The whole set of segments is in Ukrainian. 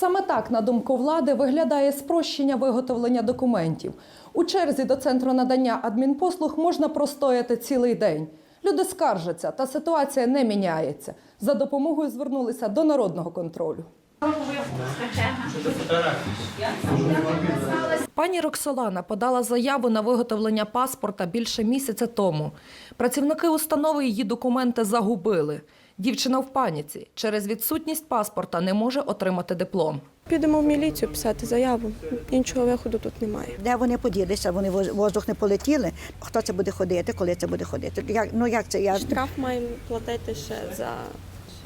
Саме так, на думку влади, виглядає спрощення виготовлення документів. У черзі до центру надання адмінпослуг можна простояти цілий день. Люди скаржаться, та ситуація не міняється. За допомогою звернулися до народного контролю. Пані Роксолана подала заяву на виготовлення паспорта більше місяця тому. Працівники установи її документи загубили. Дівчина в паніці. Через відсутність паспорта не може отримати диплом. Підемо в міліцію писати заяву. Іншого виходу тут немає. Де вони поділися? Вони в воздух не полетіли. Хто це буде ходити? Коли це буде ходити? Як ну як це? Я Штраф маємо платити ще за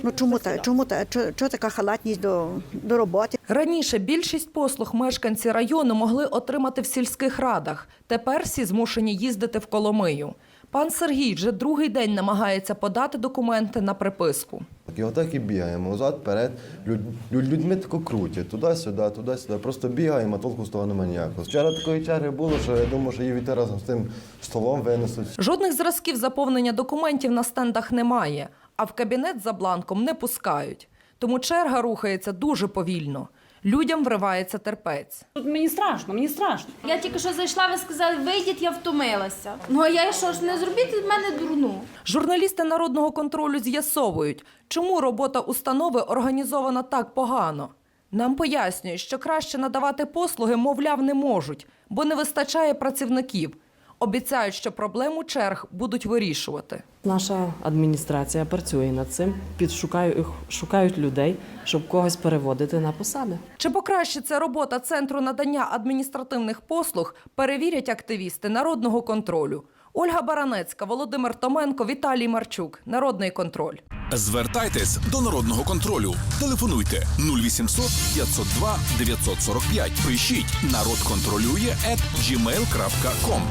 ну чому та чому та чо, чо така халатність до, до роботи? Раніше більшість послуг мешканці району могли отримати в сільських радах. Тепер всі змушені їздити в Коломию. Пан Сергій вже другий день намагається подати документи на приписку. І отак і бігаємо, взад, вперед. Люд, люд- людьми тако крутять, туди-сюди, туди-сюди. Просто бігаємо, а толку з того немає ніякого. Вчора такої черги було, що я думав, що її вітер разом з тим столом винесуть. Жодних зразків заповнення документів на стендах немає, а в кабінет за бланком не пускають. Тому черга рухається дуже повільно. Людям вривається терпець. Тут мені страшно, мені страшно. Я тільки що зайшла, ви сказали, вийдіть, я втомилася. Ну а я що ж не зробіть від мене дурну? Журналісти народного контролю з'ясовують, чому робота установи організована так погано. Нам пояснюють, що краще надавати послуги, мовляв, не можуть, бо не вистачає працівників. Обіцяють, що проблему черг будуть вирішувати. Наша адміністрація працює над цим, підшукають шукають людей, щоб когось переводити на посади. Чи покращиться робота центру надання адміністративних послуг, перевірять активісти народного контролю. Ольга Баранецька, Володимир Томенко, Віталій Марчук. Народний контроль. Звертайтесь до народного контролю. Телефонуйте 0800 502 945. Пишіть народ контролює at gmail.com.